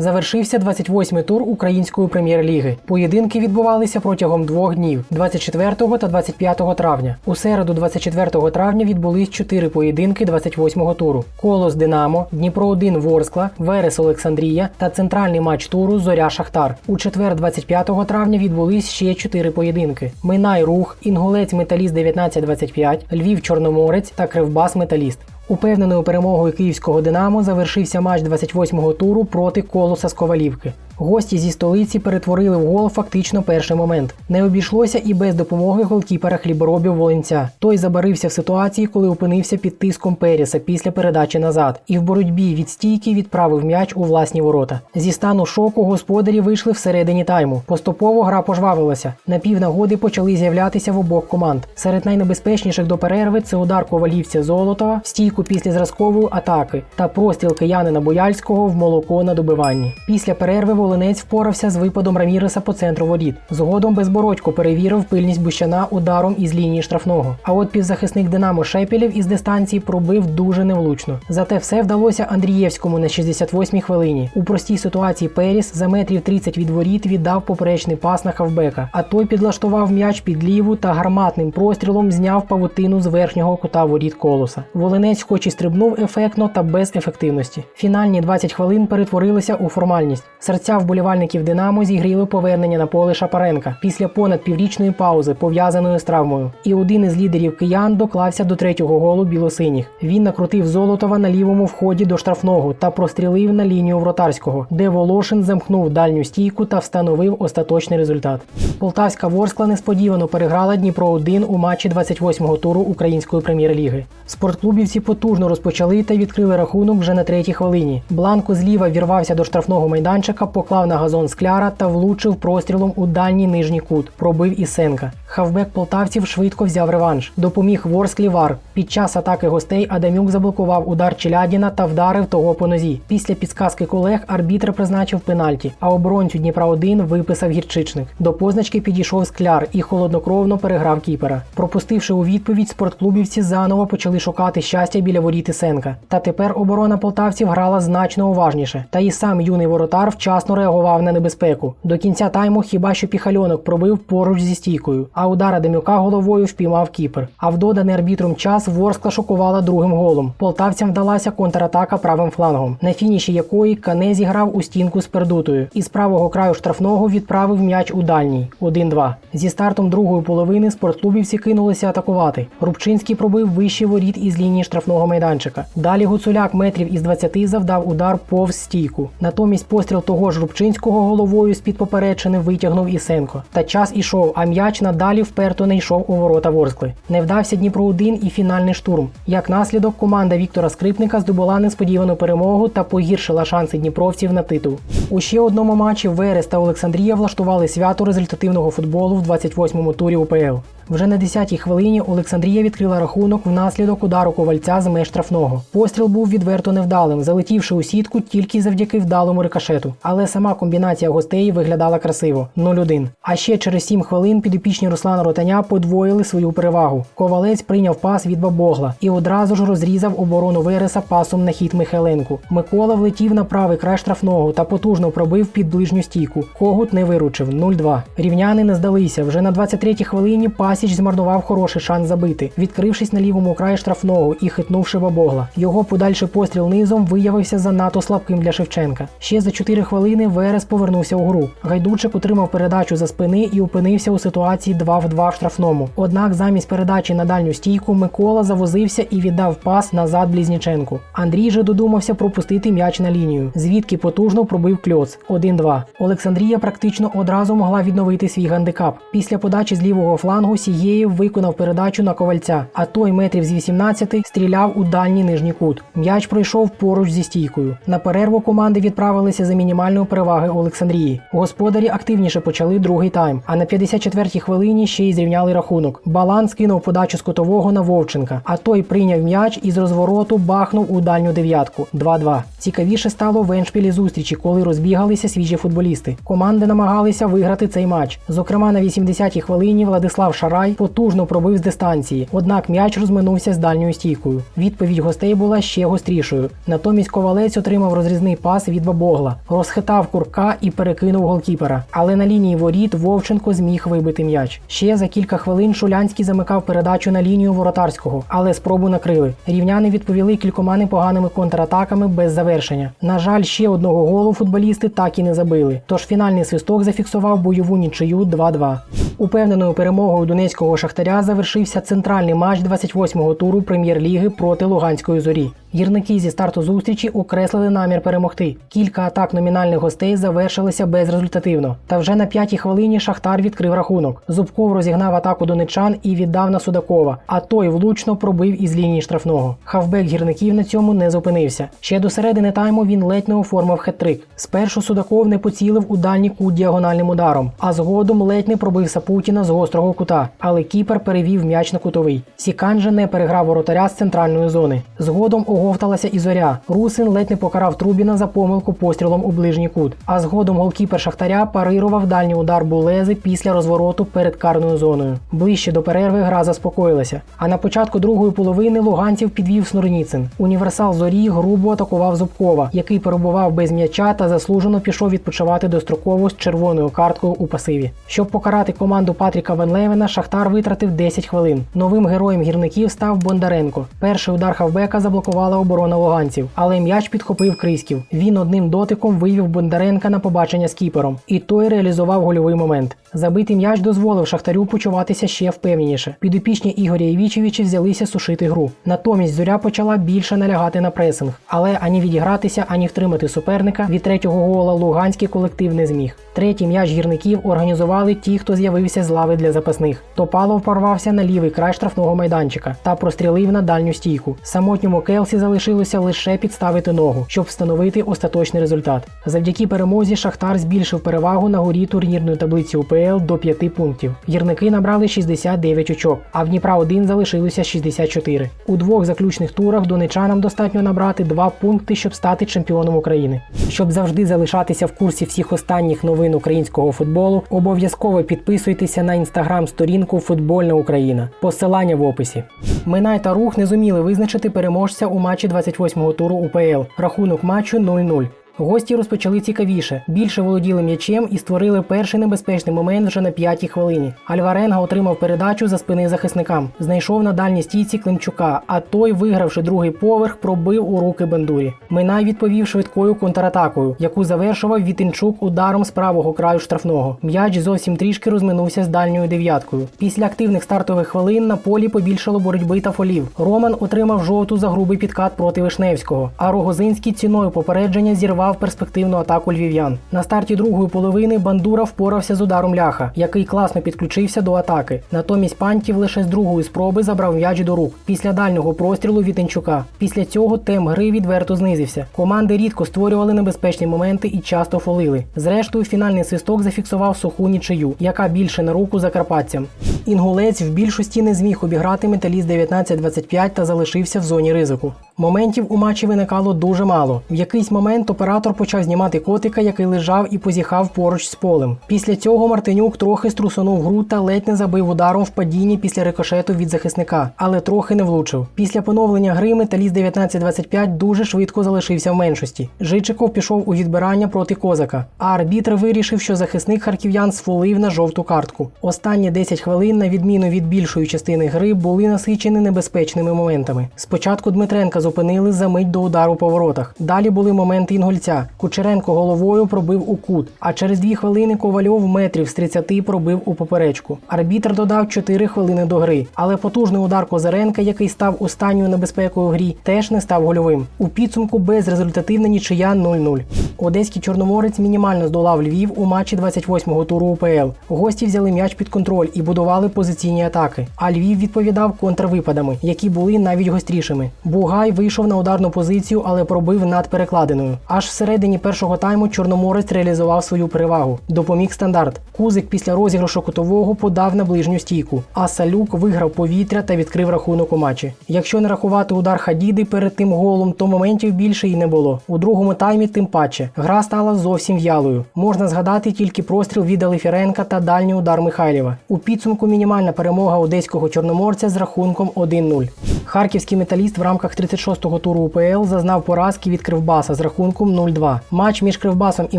Завершився 28-й тур української прем'єр-ліги. Поєдинки відбувалися протягом двох днів 24 та 25 травня. У середу, 24 травня, відбулись чотири поєдинки 28-го туру: Колос Динамо, Дніпро 1 Ворскла, Верес Олександрія та центральний матч туру Зоря Шахтар. У четвер, 25 травня, відбулись ще чотири поєдинки: Минай Рух, Інгулець Металіст 1925, Львів Чорноморець та Кривбас Металіст. Упевненою перемогою київського Динамо завершився матч 28-го туру проти Колоса з Ковалівки. Гості зі столиці перетворили в гол фактично перший момент. Не обійшлося і без допомоги голкіпера хліборобів Волинця. Той забарився в ситуації, коли опинився під тиском Періса після передачі назад, і в боротьбі від стійки відправив м'яч у власні ворота. Зі стану шоку господарі вийшли всередині тайму. Поступово гра пожвавилася. На півнагоди почали з'являтися в обох команд. Серед найнебезпечніших до перерви це удар ковалівця Золотова стійку після зразкової атаки та простріл киянина Бояльського в молоко на добиванні. Після перерви Волинець впорався з випадом Раміреса по центру воріт. Згодом безбородько перевірив пильність Бущана ударом із лінії штрафного. А от півзахисник Динамо Шепелєв із дистанції пробив дуже невлучно. Зате все вдалося Андрієвському на 68-й хвилині. У простій ситуації Періс за метрів 30 від воріт віддав поперечний пас на хавбека, а той підлаштував м'яч під ліву та гарматним прострілом зняв павутину з верхнього кута воріт колоса. Волинець, хоч і стрибнув ефектно та без ефективності. Фінальні 20 хвилин перетворилися у формальність. Серця вболівальників Динамо зігріли повернення на поле Шапаренка після понад піврічної паузи, пов'язаної з травмою. І один із лідерів киян доклався до третього голу білосиніх. Він накрутив Золотова на лівому вході до штрафного та прострілив на лінію вратарського, де Волошин замкнув дальню стійку та встановив остаточний результат. Полтавська Ворскла несподівано переграла Дніпро 1 у матчі 28-го туру української прем'єр-ліги. Спортклубівці потужно розпочали та відкрили рахунок вже на третій хвилині. Бланко зліва вірвався до штрафного майданчика, поклав на газон скляра та влучив прострілом у дальній нижній кут. Пробив Ісенка. Хавбек полтавців швидко взяв реванш. Допоміг Ворсклі Вар. Під час атаки гостей Адамюк заблокував удар Челядіна та вдарив того по нозі. Після підсказки колег арбітр призначив пенальті, а оборонцю Дніпра 1 виписав гірчичник. До позначки підійшов скляр і холоднокровно переграв кіпера. Пропустивши у відповідь, спортклубівці заново почали шукати щастя біля воріт Ісенка. Та тепер оборона полтавців грала значно уважніше. Та і сам юний воротар вчасно реагував на небезпеку. До кінця тайму хіба що піхальонок пробив поруч зі стійкою, а удар Адамюка головою впіймав кіпер. А в доданий арбітром час Ворскла шокувала другим голом. Полтавцям вдалася контратака правим флангом, на фініші якої Кане зіграв у стінку з пердутою і з правого краю штрафного відправив м'яч у дальній 1-2. Зі стартом другої половини спортклубівці кинулися атакувати. Рубчинський пробив вищий воріт із лінії штрафного майданчика. Далі Гуцуляк метрів із 20 завдав удар повз стійку. Натомість постріл того ж Рубчинського головою з-під поперечини витягнув Ісенко. Та час ішов, а м'яч надалі вперто не йшов у ворота Ворскли. Не вдався Дніпро 1 і фінальний штурм. Як наслідок, команда Віктора Скрипника здобула несподівану перемогу та погіршила шанси дніпровців на титул. У ще одному матчі Верес та Олександрія влаштували свято результативного футболу в 28-му турі УПЛ. Вже на 10-й хвилині Олександрія відкрила рахунок внаслідок удару ковальця з меж штрафного. Постріл був відверто невдалим, залетівши у сітку тільки завдяки вдалому рикошету. Але сама комбінація гостей виглядала красиво 0-1. А ще через 7 хвилин підопічні Руслана Ротаня подвоїли свою перевагу. Ковалець прийняв пас від Бабогла і одразу ж розрізав оборону Вереса пасом на хід Михайленку. Микола влетів на правий край штрафного та потужно пробив під ближню стійку. Когут не виручив 0-2. Рівняни не здалися. Вже на 23-й хвилині Пасіч змарнував хороший шанс забити, відкрившись на лівому краї штрафного і хитнувши Бабогла. Його подальший постріл низом виявився занадто слабким для Шевченка. Ще за 4 хвилини Верес повернувся у гру. Гайдучик отримав передачу за спини і опинився у ситуації 2 в 2 в штрафному. Однак замість передачі на дальню стійку Микола завозився і віддав пас назад Близніченку. Андрій же додумався пропустити м'яч на лінію, звідки потужно пробив кльоц 1-2. Олександрія практично одразу могла відновити свій гандикап. Після подачі з лівого флангу Сієєв виконав передачу на ковальця, а той метрів з 18 стріляв у дальній нижній кут. М'яч пройшов поруч зі стійкою. На перерву команди відправилися за мінімальної переваги Олександрії. Господарі активніше почали другий тайм, а на 54-й хвилині ще й зрівняли рахунок. Баланс кинув подачу з котового на Вовченка, а той прийняв м'яч і з розвороту бахнув у дальню дев'ятку 2-2. Цікавіше стало в еншпілі зустрічі, коли розбігалися свіжі футболісти. Команди намагалися виграти цей матч. Зокрема, на 80-й хвилині Владислав Шара Бугай потужно пробив з дистанції, однак м'яч розминувся з дальньою стійкою. Відповідь гостей була ще гострішою. Натомість ковалець отримав розрізний пас від Бабогла, розхитав курка і перекинув голкіпера. Але на лінії воріт Вовченко зміг вибити м'яч. Ще за кілька хвилин Шулянський замикав передачу на лінію воротарського, але спробу накрили. Рівняни відповіли кількома непоганими контратаками без завершення. На жаль, ще одного голу футболісти так і не забили. Тож фінальний свисток зафіксував бойову нічию 2-2. Упевненою перемогою донецького шахтаря завершився центральний матч 28-го туру прем'єр-ліги проти Луганської зорі. Гірники зі старту зустрічі окреслили намір перемогти. Кілька атак номінальних гостей завершилися безрезультативно. Та вже на п'ятій хвилині Шахтар відкрив рахунок. Зубков розігнав атаку донечан і віддав на Судакова, а той влучно пробив із лінії штрафного. Хавбек гірників на цьому не зупинився. Ще до середини тайму він ледь не оформив хет-трик. Спершу Судаков не поцілив у дальній кут діагональним ударом, а згодом ледь не пробив Сапутіна з гострого кута. Але кіпер перевів м'яч на кутовий. Сікан же не переграв воротаря з центральної зони. Згодом оговталася і зоря. Русин ледь не покарав Трубіна за помилку пострілом у ближній кут. А згодом голкіпер Шахтаря парирував дальній удар Булези після розвороту перед карною зоною. Ближче до перерви гра заспокоїлася. А на початку другої половини луганців підвів Снурніцин. Універсал зорі грубо атакував Зубкова, який перебував без м'яча та заслужено пішов відпочивати достроково з червоною карткою у пасиві. Щоб покарати команду Патріка Ван Левена, Шахтар витратив 10 хвилин. Новим героєм гірників став Бондаренко. Перший удар хавбека заблокувала оборона луганців, але м'яч підхопив Криськів. Він одним дотиком вивів Бондаренка на побачення з кіпером, і той реалізував гольовий момент. Забитий м'яч дозволив Шахтарю почуватися ще впевненіше. Підопічні Ігоря Івічевича взялися сушити гру. Натомість зоря почала більше налягати на пресинг, але ані відігратися, ані втримати суперника від третього гола луганський колектив не зміг. Третій м'яч гірників організували ті, хто з'явився з лави для запасних. Топалов порвався на лівий край штрафного майданчика та прострілив на дальню стійку. Самотньому Келсі залишилося лише підставити ногу, щоб встановити остаточний результат. Завдяки перемозі Шахтар збільшив перевагу на горі турнірної таблиці УПЛ до 5 пунктів. Гірники набрали 69 очок, а в Дніпра 1 залишилося 64. У двох заключних турах донечанам достатньо набрати 2 пункти, щоб стати чемпіоном України. Щоб завжди залишатися в курсі всіх останніх новин українського футболу, обов'язково підписуйтеся на інстаграм-сторінку Футбольна Україна. Посилання в описі. Минай та рух не зуміли визначити переможця у матчі 28-го туру УПЛ. Рахунок матчу 0-0. Гості розпочали цікавіше, більше володіли м'ячем і створили перший небезпечний момент вже на п'ятій хвилині. Альваренга отримав передачу за спини захисникам, знайшов на дальній стійці Климчука, а той, вигравши другий поверх, пробив у руки Бендурі. Минай відповів швидкою контратакою, яку завершував Вітинчук ударом з правого краю штрафного. М'яч зовсім трішки розминувся з дальньою дев'яткою. Після активних стартових хвилин на полі побільшало боротьби та фолів. Роман отримав жовту за грубий підкат проти Вишневського, а Рогозинський ціною попередження зірвав перспективну атаку львів'ян. На старті другої половини Бандура впорався з ударом ляха, який класно підключився до атаки. Натомість Пантів лише з другої спроби забрав м'яч до рук після дальнього прострілу Вітенчука. Після цього темп гри відверто знизився. Команди рідко створювали небезпечні моменти і часто фолили. Зрештою, фінальний свисток зафіксував суху нічию, яка більше на руку закарпатцям. Інгулець в більшості не зміг обіграти металіст 19-25 та залишився в зоні ризику. Моментів у матчі виникало дуже мало. В якийсь момент оператор почав знімати котика, який лежав і позіхав поруч з полем. Після цього Мартинюк трохи струсунув гру та ледь не забив ударом в падінні після рикошету від захисника, але трохи не влучив. Після поновлення гри металіст 19-25 дуже швидко залишився в меншості. Жичиков пішов у відбирання проти козака, а арбітр вирішив, що захисник харків'ян сфолив на жовту картку. Останні 10 хвилин, на відміну від більшої частини гри, були насичені небезпечними моментами. Спочатку Дмитренка зупинили за мить до удару по воротах. Далі були моменти інгульця. Кучеренко головою пробив у кут, а через дві хвилини Ковальов метрів з 30 пробив у поперечку. Арбітр додав 4 хвилини до гри, але потужний удар Козаренка, який став останньою небезпекою в грі, теж не став гольовим. У підсумку безрезультативна нічия 0-0. Одеський чорноморець мінімально здолав Львів у матчі 28-го туру УПЛ. Гості взяли м'яч під контроль і будували позиційні атаки. А Львів відповідав контрвипадами, які були навіть гострішими. Бугай вийшов на ударну позицію, але пробив над перекладиною. Аж всередині першого тайму Чорноморець реалізував свою перевагу. Допоміг стандарт. Кузик після розіграшу кутового подав на ближню стійку, а Салюк виграв повітря та відкрив рахунок у матчі. Якщо не рахувати удар Хадіди перед тим голом, то моментів більше і не було. У другому таймі тим паче. Гра стала зовсім в'ялою. Можна згадати тільки простріл від Алефіренка та дальній удар Михайлєва. У підсумку мінімальна перемога одеського чорноморця з рахунком 1-0. Харківський металіст в рамках 36-го туру УПЛ зазнав поразки від Кривбаса з рахунком 0-2. Матч між Кривбасом і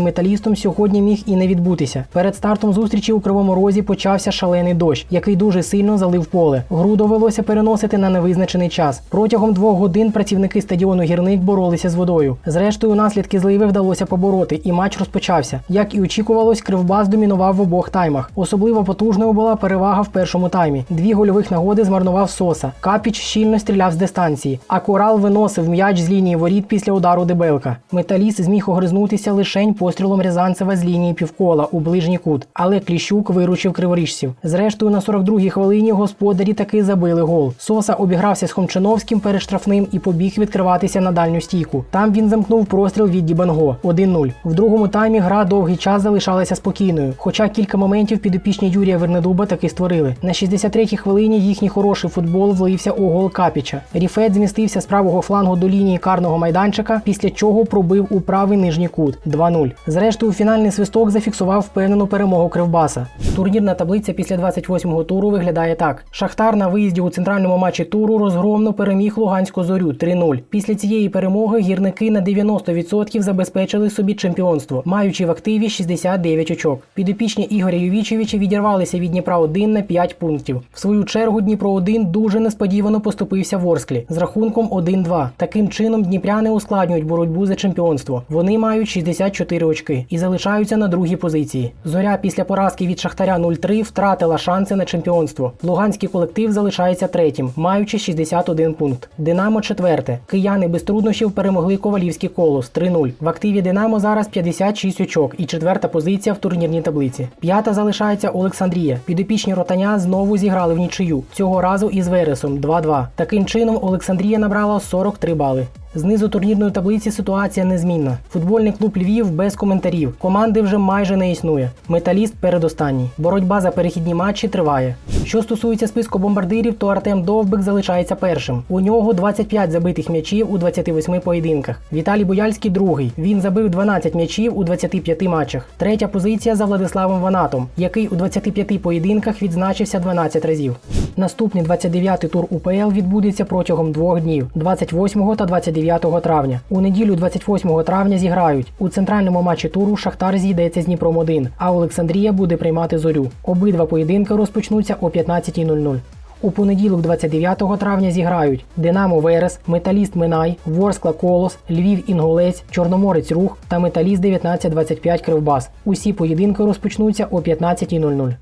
металістом сьогодні міг і не відбутися. Перед стартом зустрічі у Кривому Розі почався шалений дощ, який дуже сильно залив поле. Гру довелося переносити на невизначений час. Протягом двох годин працівники стадіону гірник боролися з водою. Зрештою, наслідки зливи вдалося побороти, і матч розпочався. Як і очікувалось, Кривбас домінував в обох таймах. Особливо потужною була перевага в першому таймі. Дві гольових нагоди змарнував Соса. Капіч щільно стріляв з дистанції, а Корал виносив м'яч з лінії воріт після удару Дебелка. Металіст зміг огризнутися лишень пострілом Рязанцева з лінії півкола у ближній кут, але Кліщук виручив криворіжців. Зрештою, на 42-й хвилині господарі таки забили гол. Соса обігрався з Хомчиновським перед штрафним і побіг відкриватися на дальню стійку. Там він замкнув простріл від Дібанго 1-0. В другому таймі гра довгий час залишалася спокійною, хоча кілька моментів підопічні Юрія Вернедуба таки створили. На 63-й хвилині їхній хороший футбол влився у гол Капіча. Ріфет змістився з правого флангу до лінії карного майданчика, після чого пробив у правий нижній кут 2-0. Зрештою, фінальний свисток зафіксував впевнену перемогу Кривбаса. Турнірна таблиця після 28-го туру виглядає так: Шахтар на виїзді у центральному матчі туру розгромно переміг Луганську зорю 3-0. Після цієї перемоги гірники на 90% забезпечили собі чемпіонство, маючи в активі 69 очок. Підопічні Ігоря Ювічевича відірвалися від Дніпра 1 на 5 пунктів. В свою чергу Дніпро 1 дуже несподівано поступився Ворсклі з рахунком 1-2. Таким чином дніпряни ускладнюють боротьбу за чемпіонство. Вони мають 64 очки і залишаються на другій позиції. Зоря після поразки від Шахтаря 0-3 втратила шанси на чемпіонство. Луганський колектив залишається третім, маючи 61 пункт. Динамо четверте. Кияни без труднощів перемогли Ковалівський колос 3-0. В активі Динамо зараз 56 очок і четверта позиція в турнірній таблиці. П'ята залишається Олександрія. Підопічні ротаня знову зіграли в нічию. Цього разу із Вересом 2-2. Таким чином Олександрія набрала 43 бали. Знизу турнірної таблиці ситуація незмінна. Футбольний клуб Львів без коментарів. Команди вже майже не існує. Металіст передостанній. Боротьба за перехідні матчі триває. Що стосується списку бомбардирів, то Артем Довбик залишається першим. У нього 25 забитих м'ячів у 28 поєдинках. Віталій Бояльський другий. Він забив 12 м'ячів у 25 матчах. Третя позиція за Владиславом Ванатом, який у 25 поєдинках відзначився 12 разів. Наступний 29-й тур УПЛ відбудеться протягом двох днів 28 та 29 травня. У неділю 28 травня зіграють. У центральному матчі туру Шахтар зійдеться з Дніпром 1, а Олександрія буде приймати зорю. Обидва поєдинки розпочнуться о 15.00. У понеділок, 29 травня, зіграють Динамо Верес, Металіст Минай, Ворскла Колос, Львів Інгулець, Чорноморець Рух та Металіст 1925 Кривбас. Усі поєдинки розпочнуться о 15.00.